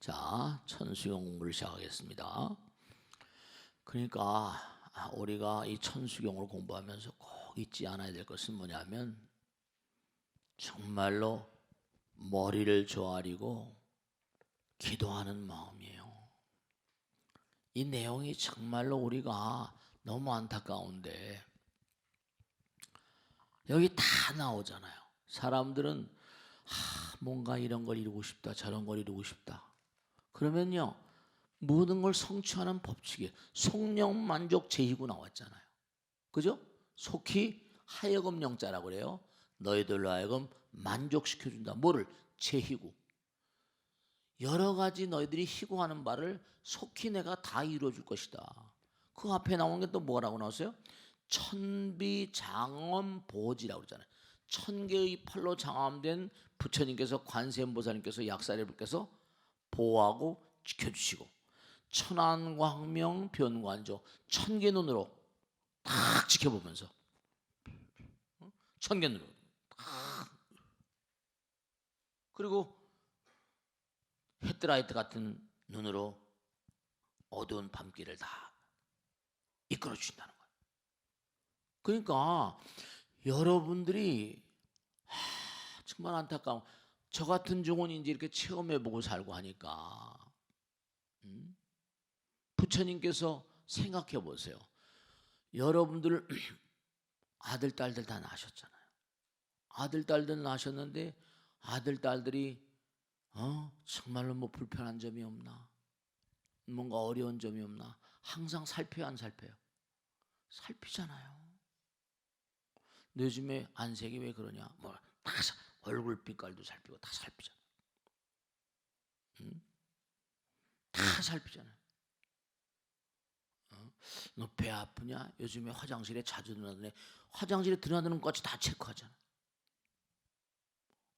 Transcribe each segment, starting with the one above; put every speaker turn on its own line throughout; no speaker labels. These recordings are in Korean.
자, 천수경 공부를 시작하겠습니다. 그러니까 아, 우리가 이 천수경을 공부하면서 꼭 잊지 않아야 될 것은 뭐냐면 정말로 머리를 조아리고 기도하는 마음이에요. 이 내용이 정말로 우리가 너무 안타까운데 여기 다 나오잖아요. 사람들은 아, 뭔가 이런 걸 이루고 싶다, 저런 걸 이루고 싶다. 그러면요, 모든 걸 성취하는 법칙에 속령 만족 제희구 나왔잖아요. 그죠? 속히 하여금 영자라고 그래요. 너희들로 하여금 만족시켜 준다. 뭐를? 제희구. 여러 가지 너희들이 희구하는 바를 속히 내가 다 이루어 줄 것이다. 그 앞에 나온 게 또 뭐라고 나왔어요? 천비장엄 보지라고 그러잖아요. 천 개의 팔로 장엄된 부처님께서 관세음보살님께서 약사리분께서 보호하고 지켜주시고 천안광명 변관조 천개 눈으로 딱 지켜보면서 어? 천개 눈으로 딱 그리고 헤드라이트 같은 눈으로 어두운 밤길을 다 이끌어 주신다는 거예요. 그러니까 여러분들이 하, 정말 안타까워. 저 같은 이제 이렇게 체험해보고 살고 하니까 음? 부처님께서 생각해 보세요. 여러분들 아들 딸들 다 낳으셨잖아요. 아들 딸들 낳으셨는데 아들 딸들이 어 정말로 뭐 불편한 점이 없나? 뭔가 어려운 점이 없나? 항상 살펴요 안 살펴요? 살피잖아요. 요즘에 안색이 왜 그러냐? 뭐다 얼굴 빛깔도 살피고 다 살피잖아. 응? 다 살피잖아요. 어? 너배 아프냐? 요즘에 화장실에 자주 들어가는데 화장실에 들어가는 것까지 다 체크하잖아.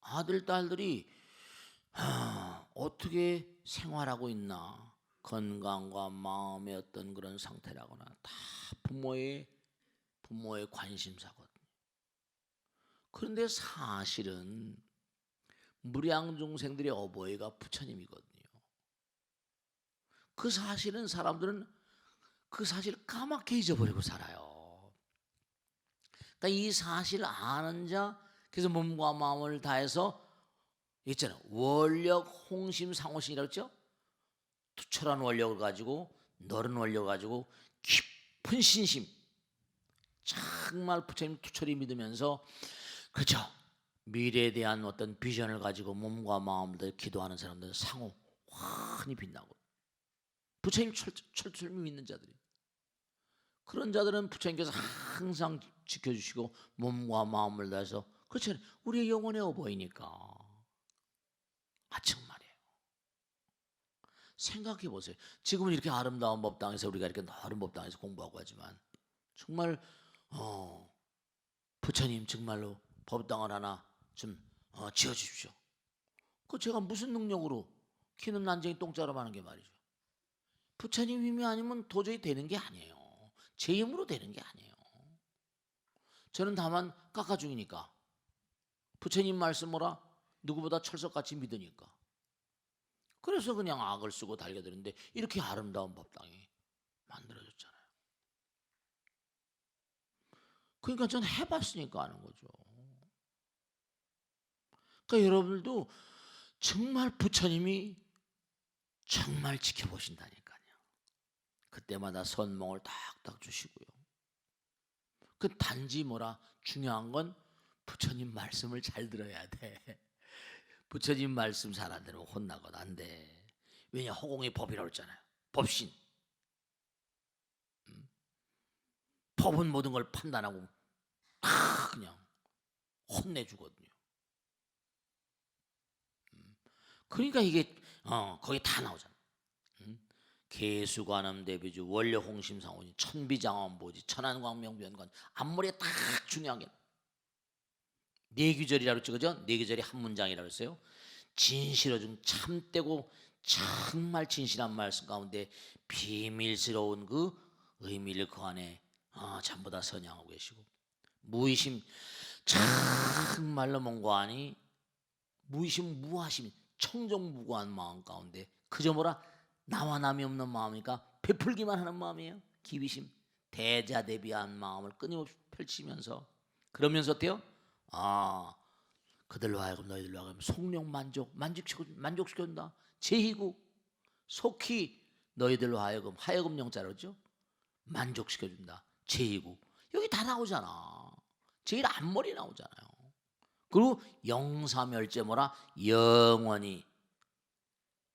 아들 딸들이 아, 어떻게 생활하고 있나 건강과 마음의 어떤 그런 상태라거나 다 부모의 부모의 관심사거든요. 그런데 사실은 무량중생들의 어버이가 부처님이거든요. 그 사실은 사람들은 그 사실을 까맣게 잊어버리고 살아요. 그러니까 이 사실을 아는 자, 그래서 몸과 마음을 다해서 있잖아요. 원력, 홍심, 상호심이라고 했죠? 투철한 원력을 가지고 너른 원력을 가지고 깊은 신심 정말 부처님 투철히 믿으면서 그렇죠. 미래에 대한 어떤 비전을 가지고 몸과 마음을 기도하는 사람들은 상호 환히 빛나고 부처님 철, 철철 믿는 자들이 그런 자들은 부처님께서 항상 지켜주시고 몸과 마음을 다해서 그렇죠. 우리의 영혼의 어버이니까 아 정말이에요. 생각해 보세요. 지금은 이렇게 아름다운 법당에서 우리가 이렇게 넓은 법당에서 공부하고 하지만 정말 어, 부처님 정말로 법당을 하나 좀 어, 지어 주십시오. 그 제가 무슨 능력으로 키는 난쟁이 똥자로 하는 게 말이죠. 부처님 힘이 아니면 도저히 되는 게 아니에요. 제 힘으로 되는 게 아니에요. 저는 다만 깎아주니까 부처님 말씀 뭐라 누구보다 철석같이 믿으니까 그래서 그냥 악을 쓰고 달겨드는데 이렇게 아름다운 법당이 만들어졌잖아요. 그러니까 전 해봤으니까 아는 거죠. 그러니까 여러분들도 정말 부처님이 정말 지켜보신다니까요. 그때마다 선몽을 딱딱 주시고요. 그 단지 뭐라 중요한 건 부처님 말씀을 잘 들어야 돼. 부처님 말씀 잘 안 들으면 혼나거든 안 돼. 왜냐 허공의 법이라고 했잖아요. 법신. 음? 법은 모든 걸 판단하고 다 그냥 혼내주거든요. 음. 그러니까 이게 어 거기 다 나오잖아. 음? 개수관음 대비주 원려 홍심상원이 천비장엄보지 천안광명변관 앞머리에 딱 중요한 게네 귀절이라고 그랬죠, 그죠? 네 귀절이 한 문장이라고 했어요. 진실어 중 참되고 정말 진실한 말씀 가운데 비밀스러운 그 의미를 그 안에 아, 전부 다 선양하고 계시고 무의심 정말로 뭔가 아니 무의심 무하심 청정무구한 마음 가운데 그저 뭐라 나와 남이 없는 마음이니까 베풀기만 하는 마음이에요. 기비심, 대자 대비한 마음을 끊임없이 펼치면서 그러면서 어때요? 아 그들로 하여금 너희들로 하여금 속령 만족 만족시켜 만족시켜준다. 제희구 속히 너희들로 하여금 하여금 영자로죠 만족시켜준다. 제희구 여기 다 나오잖아. 제일 앞머리 나오잖아요. 그리고 영사멸제 뭐라 영원히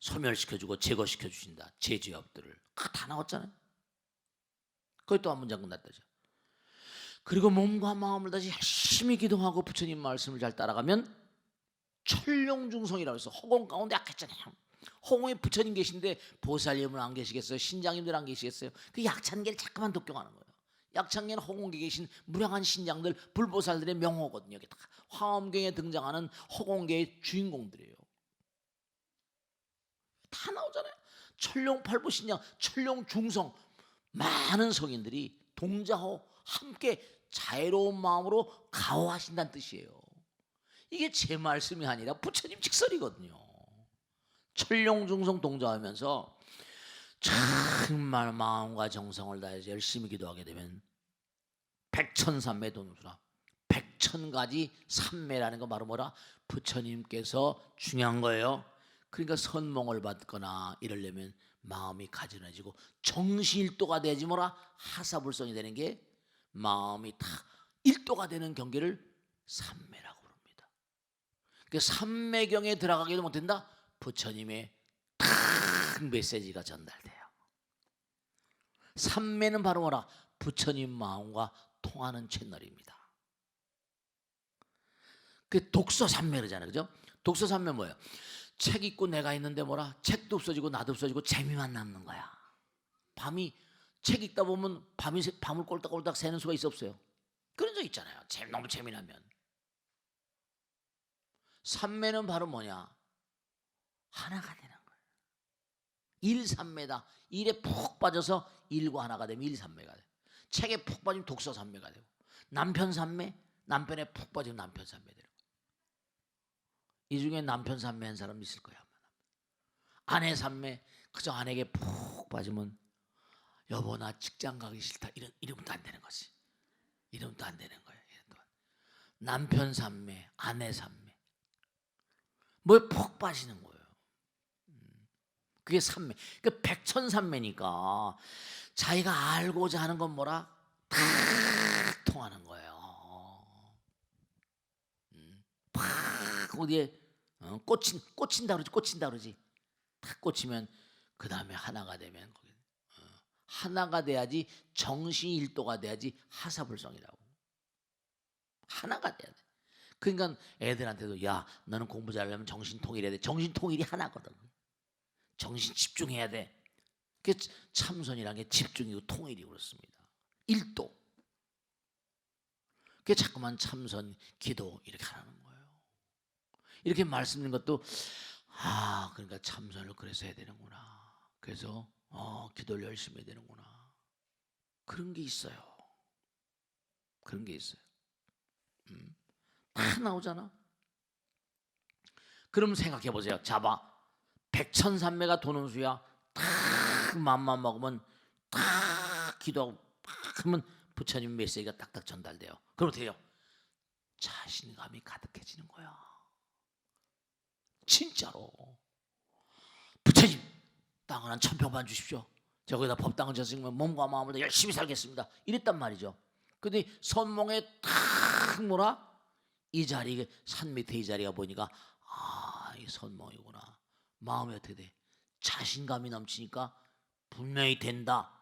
소멸시켜주고 제거시켜 주신다. 제 죄업들을 그거 다 나왔잖아요. 거기 또한 문장 끝났다죠. 그리고 몸과 마음을 다시 열심히 기도하고 부처님 말씀을 잘 따라가면 천룡중성이라고 해서 허공 가운데 약했잖아요. 허공에 부처님 계신데 보살님은 안 계시겠어요? 신장님들 안 계시겠어요? 그 약찬계를 자꾸만 독경하는 거예요. 약찬계는 허공에 계신 무량한 신장들 불보살들의 명호거든요. 여기 다 화엄경에 등장하는 허공계의 주인공들이에요. 다 나오잖아요. 천룡팔부 신장, 천룡중성 많은 성인들이 동자호 함께 자애로운 마음으로 가호하신다는 뜻이에요. 이게 제 말씀이 아니라 부처님 직설이거든요. 천룡중성 동자하면서 정말 마음과 정성을 다해서 열심히 기도하게 되면 백천삼매 돈수라 백천가지 삼매라는 거 바로 뭐라 부처님께서 중요한 거예요. 그러니까 선몽을 받거나 이러려면 마음이 가지런해지고 정신일도가 되지 뭐라 하사불성이 되는 게 마음이 다 일도가 되는 경계를 삼매라고 부릅니다. 그 삼매경에 들어가기도 못한다. 부처님의 탁 메시지가 전달돼요. 삼매는 바로 뭐라 부처님 마음과 통하는 채널입니다. 그 독서 삼매르잖아요, 그죠? 독서 삼매 뭐예요? 책 읽고 내가 있는데 뭐라 책도 없어지고 나도 없어지고 재미만 남는 거야. 밤이 책 읽다 보면 밤이 새- 밤을 꼴딱꼴딱 새는 수가 있어 없어요. 그런 적 있잖아요. 재 너무 재미나면. 삼매는 바로 뭐냐? 하나가 되는 거예요. 일삼매다. 일에 푹 빠져서 일과 하나가 되면 일삼매가 돼. 책에 푹 빠지면 독서 삼매가 되고 남편 삼매, 남편에 푹 빠지면 남편 삼매 거예요. 이 중에 남편 삼매 한 사람 있을 거야. 아내 삼매 그저 아내에게 푹 빠지면 여보 나 직장 가기 싫다 이런 또안 되는 거지. 또안 되는 거예요. 남편 삼매, 아내 삼매 뭐에 푹 빠지는 거예요. 음. 그게 삼매. 그 백천삼매니까 자기가 알고자 하는 건 뭐라 다 통하는 거예요. 음. 팍 어디에 어, 꽂힌 꽂힌다 그러지 꽂힌다 그러지. 탁 꽂히면 그 다음에 하나가 되면 거기 어, 하나가 돼야지 정신일도가 돼야지 하사불성이라고. 하나가 돼야 돼. 그러니까 애들한테도 야 너는 공부 잘하려면 정신 통일해야 돼. 정신 통일이 하나거든. 정신 집중해야 돼. 그 참선이라는 게 집중이고 통일이 그렇습니다. 일도. 그 자꾸만 참선, 기도 이렇게 하는 거예요. 이렇게 말씀드린 것도 아 그러니까 참선을 그래서 해야 되는구나. 그래서 어 기도를 열심히 해야 되는구나. 그런 게 있어요. 그런 게 있어요. 음. 다 나오잖아. 그럼 생각해 보세요. 잡아. 백천삼매가 도는 수야. 딱 맘만 먹으면 딱 기도하고 딱 하면 부처님 메시지가 딱딱 전달돼요. 그럼 돼요. 자신감이 가득해지는 거야. 진짜로. 부처님 땅을 한 천평만 주십시오. 저 거기다 법당을 졌으면 몸과 마음을 다 열심히 살겠습니다. 이랬단 말이죠. 근데 선몽에 탁 뭐라 이 자리 산 밑에 이 자리가 보니까 아 이 선몽이구나. 마음이 어떻게 돼? 자신감이 넘치니까 분명히 된다.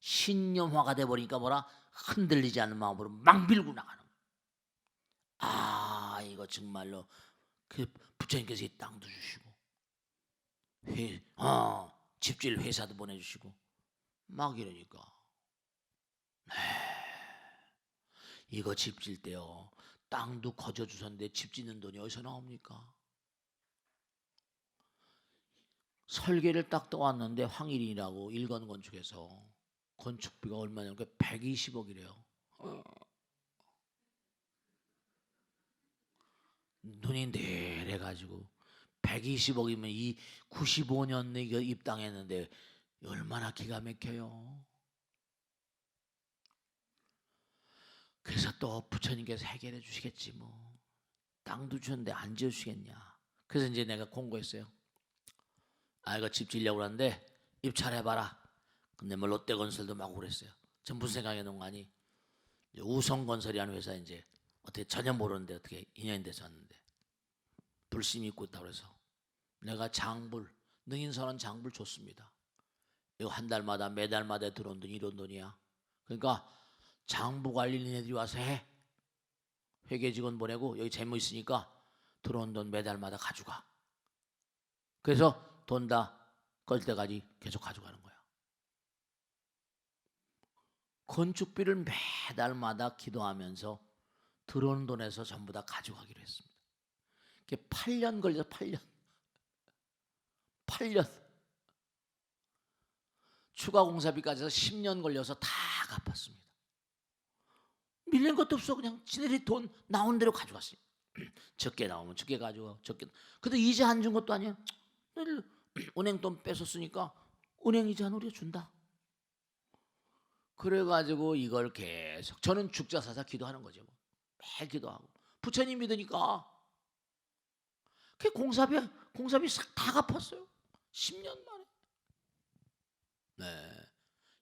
신념화가 돼 버리니까 뭐라 흔들리지 않는 마음으로 막 밀고 나가는. 거야. 아 이거 정말로 그 부처님께서 이 땅도 주시고 회, 어, 집질 회사도 보내주시고 막 이러니까 네. 이거 집질 때요 땅도 거저 주셨는데 집 짓는 돈이 어디서 나옵니까? 설계를 딱 떠왔는데 황일인이라고 일건 건축에서 건축비가 얼마냐니까 120억이래요. 눈이 내려가지고 120억이면 이 95년 내가 입당했는데 얼마나 기가 막혀요. 그래서 또 부처님께서 해결해 주시겠지 뭐. 땅도 주는데 안 지어 주시겠냐. 그래서 이제 내가 공고했어요. 아 이거 집 지려고 하는데 입찰해 봐라. 근데 뭐 롯데건설도 막 그랬어요. 전 무슨 생각해 놓은 거 아니? 우성건설이라는 회사 이제 어떻게 전혀 모르는데 어떻게 인연이 왔는데 불심이 있고 있다고 그래서 내가 장불 능인선언 장불 줬습니다. 이거 한 달마다 매달마다 들어온 돈 이런 돈이야. 그러니까 장부 관리 니네들이 와서 해. 회계 직원 보내고 여기 재무 있으니까 들어온 돈 매달마다 가져가. 그래서 돈다끌 때까지 계속 가져가는 거야. 건축비를 매달마다 기도하면서 들어오는 돈에서 전부 다 가져가기로 했습니다. 그게 8년 걸려서 8년. 8년. 추가 공사비까지 해서 10년 걸려서 다 갚았습니다. 밀린 것도 없어 그냥 지네들이 돈 나온 대로 가져갔어요. 적게 나오면 적게 가져가 적게. 근데 이자 안준 것도 아니야. 은행 돈 뺏었으니까 은행 이자는 우리가 준다. 그래가지고 이걸 계속 저는 죽자 사자 기도하는 거죠. 뭐. 매일 기도하고 부처님 믿으니까 그 공사비 공사비 싹 다 갚았어요. 10년 만에. 네.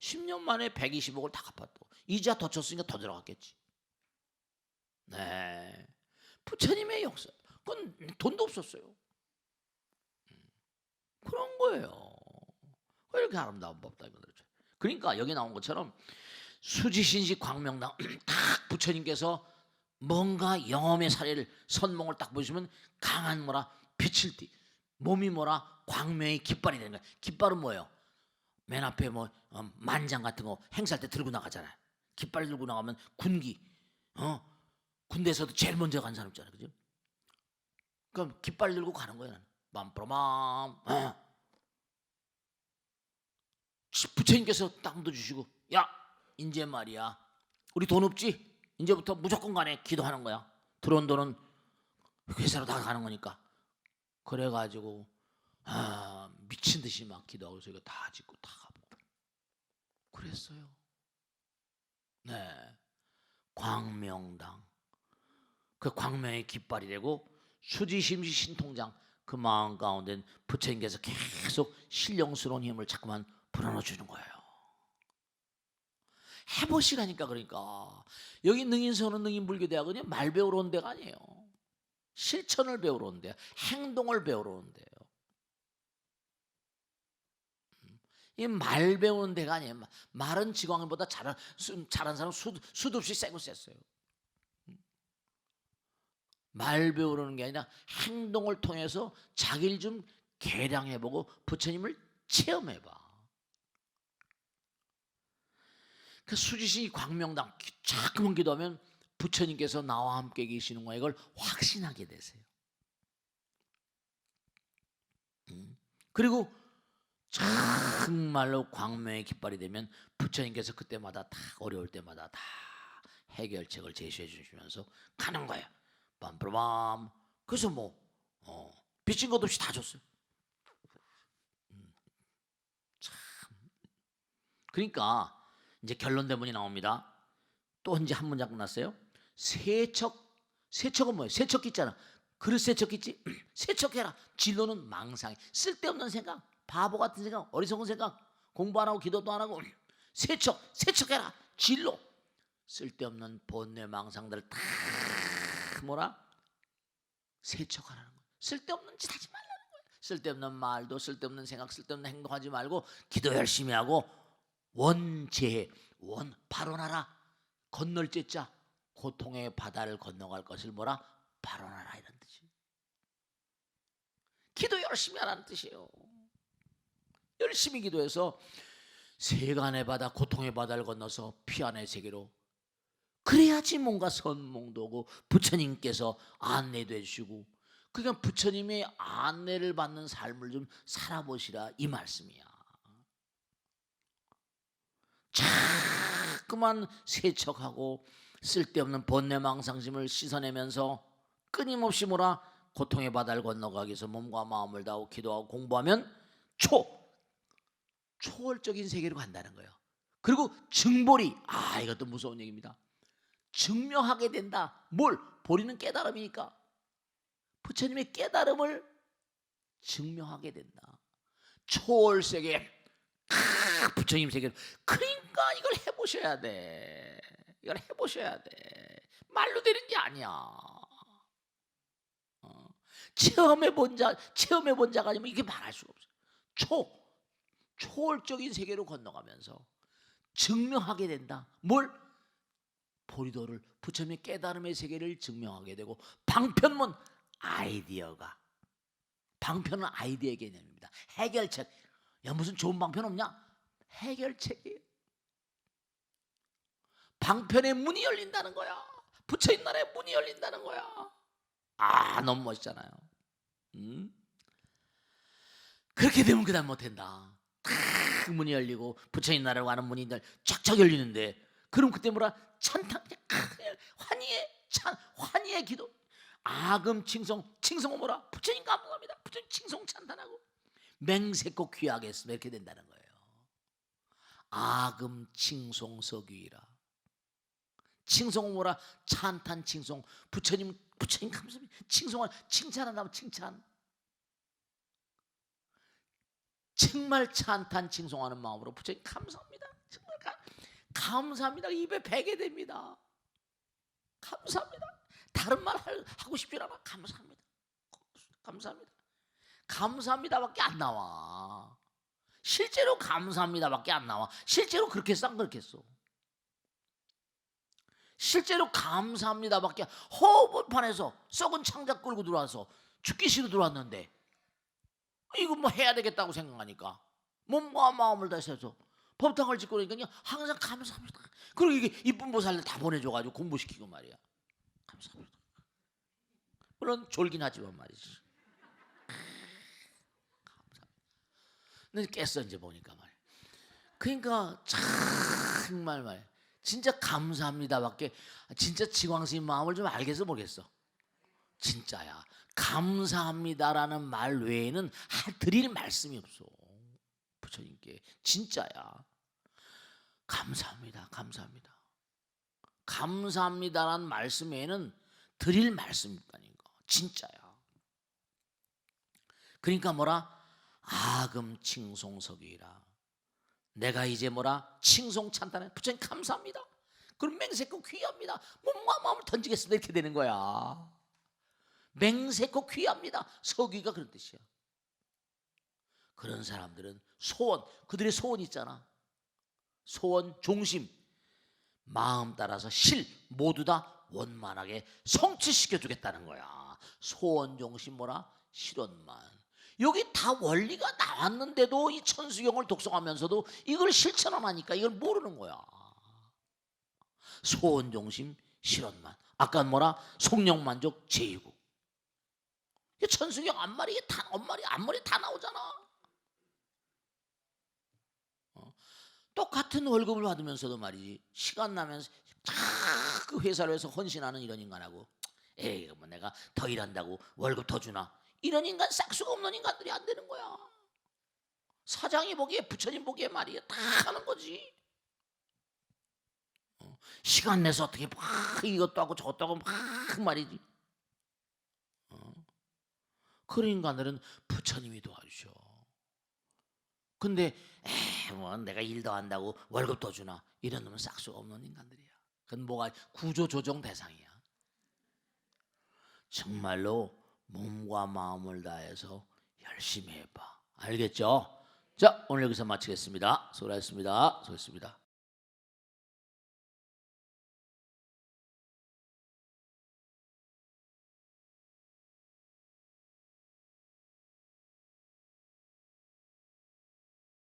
10년 만에 120억을 다 갚았고 이자 더 쳤으니까 더 들어갔겠지. 네. 부처님의 역사. 그건 돈도 없었어요. 음. 그런 거예요. 왜 이렇게 아름다운 법다 이거죠. 그러니까 여기 나온 것처럼 수지신식 광명당 딱 부처님께서 뭔가 영험의 사례를 선몽을 딱 보시면 강한 뭐라 빛을 띠 몸이 뭐라 광명의 깃발이 되는 거야. 깃발은 뭐예요? 맨 앞에 뭐 어, 만장 같은 거 행사할 때 들고 나가잖아요. 깃발 들고 나가면 군기, 어 군대에서도 제일 먼저 간 사람 있잖아요, 그죠? 그럼 깃발 들고 가는 거예요. 맘프로맘. 어. 부처님께서 땅도 주시고, 야, 이제 말이야, 우리 돈 없지? 이제부터 무조건 간에 기도하는 거야. 들어온 돈은 회사로 다 가는 거니까. 그래가지고 아, 미친 듯이 막 기도하고 서 이거 다 짓고 다 가고 그랬어요. 네, 광명당 그 광명의 깃발이 되고 수지심시 신통장 그 마음 가운데 부처님께서 계속 신령스러운 힘을 자꾸만 불어넣어 주는 거예요. 해보시라니까 그러니까 여기 능인선은 능인불교대학은요 말 배우러 온 데가 아니에요. 실천을 배우러 온 데요. 행동을 배우러 온 데요. 이 말 배우는 데가 아니에요. 마- 말은 지광보다 잘한 수- 잘한 사람 수, 수도 없이 세고 셌어요. 말 배우려는 게 아니라 행동을 통해서 자기를 좀 개량해보고 부처님을 체험해봐. 그 수지시 광명당 자꾸만 기도하면 부처님께서 나와 함께 계시는 거야 이걸 확신하게 되세요. 음. 그리고 정말로 광명의 깃발이 되면 부처님께서 그때마다 다 어려울 때마다 다 해결책을 제시해 주시면서 가는 거예요. 빰빰빰. 그래서 뭐 어, 빚진 것 없이 다 줬어요. 음. 참. 그러니까 이제 결론 대문이 나옵니다. 또 이제 한 문장 끝났어요. 세척 세척은 뭐예요? 세척기 있잖아. 그릇 세척기 있지? 세척해라. 진로는 망상이 쓸데없는 생각, 바보 같은 생각, 어리석은 생각, 공부 안 하고 기도도 안 하고 세척 세척해라. 진로 쓸데없는 본뇌 망상들을 다 뭐라 세척하라는 거예요. 쓸데없는 짓 하지 말라는 거예요. 쓸데없는 말도 쓸데없는 생각, 쓸데없는 행동하지 말고 기도 열심히 하고 원죄 원 발언하라. 건널 제자 고통의 바다를 건너갈 것을 뭐라 발언하라 이런 뜻이. 기도 열심히 하라는 뜻이에요. 열심히 기도해서 세간의 바다, 고통의 바다를 건너서 피안의 세계로 그래야지 뭔가 선몽도 오고 부처님께서 안내도 해주시고 그러니까 부처님의 안내를 받는 삶을 좀 살아보시라 이 말씀이야. 자꾸만 세척하고 쓸데없는 번뇌망상심을 씻어내면서 끊임없이 뭐라 고통의 바다를 건너가기 위해서 몸과 마음을 다하고 기도하고 공부하면 초 초월적인 세계로 간다는 거예요. 그리고 증보리 아 이것도 무서운 얘기입니다. 증명하게 된다. 뭘 보리는 깨달음이니까 부처님의 깨달음을 증명하게 된다. 초월 세계 크, 부처님 세계 그러니까 이걸 해보셔야 돼. 이걸 해보셔야 돼. 말로 되는 게 아니야. 어. 체험해 본 자, 체험해 본 자가 아니면 이게 말할 수가 없어. 초 초월적인 세계로 건너가면서 증명하게 된다. 뭘? 보리도를 부처님의 깨달음의 세계를 증명하게 되고 방편문 아이디어가 방편은 아이디어 개념입니다. 해결책. 야 무슨 좋은 방편 없냐? 해결책이에요. 방편의 문이 열린다는 거야. 부처님 나라의 문이 열린다는 거야. 아 너무 멋있잖아요. 음? 그렇게 되면 그다음 못한다. 탁 문이 열리고 부처님 나라로 가는 문이 쫙쫙 열리는데 그럼 그때 뭐라 찬탄 환희의 찬 환희의 기도 아금 칭송 칭송은 뭐라 부처님 감사합니다 부처님 칭송 찬탄하고 맹세코 귀하게 했으면 이렇게 된다는 거예요 아금 칭송 서귀라 칭송은 뭐라 찬탄 칭송 부처님 부처님 감사합니다 칭송한 칭찬한다면 칭찬 정말 찬탄 칭송하는 마음으로 부처님 감사합니다. 정말 가, 감사합니다. 입에 배게 됩니다. 감사합니다. 다른 말 할- 하고 싶지 않아. 감사합니다. 감사합니다. 감사합니다밖에 안 나와. 실제로 감사합니다밖에 안 나와. 실제로 그렇게 싼 그렇겠어. 실제로 감사합니다밖에 허벌판에서 썩은 창자 끌고 들어와서 죽기 싫어 들어왔는데 이거 뭐 해야 되겠다고 생각하니까 몸과 마음을 다해서 법당을 짓고 그러니까 항상 감사합니다. 그리고 이게 이쁜 보살들 다 보내줘가지고 공부시키고 말이야. 감사합니다. 물론 졸긴 하지만 말이지. 감사합니다. 근데 깼어 이제 보니까 말. 그러니까 정말 말 진짜 감사합니다밖에 진짜 지광스님 마음을 좀 알겠어 모르겠어. 진짜야. 감사합니다라는 말 외에는 할 드릴 말씀이 없어. 부처님께 진짜야. 감사합니다. 감사합니다. 감사합니다라는 말씀 외에는 드릴 말씀이 없다니까. 진짜야. 그러니까 뭐라? 아금 칭송석이라. 내가 이제 뭐라? 칭송 찬탄해. 부처님 감사합니다. 그럼 맹세코 귀합니다. 몸과 마음을 던지겠습니다. 이렇게 되는 거야. 맹세코 귀합니다. 서귀가 그런 뜻이야. 그런 사람들은 소원, 그들의 소원 있잖아. 소원, 종심, 마음 따라서 실 모두 다 원만하게 성취시켜 주겠다는 거야. 소원, 종심 뭐라? 실원만. 여기 다 원리가 나왔는데도 이 천수경을 독송하면서도 이걸 실천 안 하니까 이걸 모르는 거야. 소원, 종심, 실원만. 아까 뭐라? 속령 만족, 제이국. 이 천수경 앞말이 이게 다 앞말이 앞말이 다 나오잖아. 어. 똑같은 월급을 받으면서도 말이지 시간 나면 그 회사를 해서 헌신하는 이런 인간하고 에이 뭐 내가 더 일한다고 월급 더 주나 이런 인간 싹수가 없는 인간들이 안 되는 거야. 사장이 보기에 부처님 보기에 말이야 다 하는 거지. 어. 시간 내서 어떻게 막 이것도 하고 저것도 하고 막 말이지. 그런 인간들은 부처님이 도와주셔. 근데 에뭐 내가 일도 한다고 월급 더 주나 이런 놈은 싹수가 없는 인간들이야. 그건 뭐가 구조 조정 대상이야. 정말로 몸과 마음을 다해서 열심히 해봐. 알겠죠? 자 오늘 여기서 마치겠습니다. 수고하셨습니다. 수고했습니다.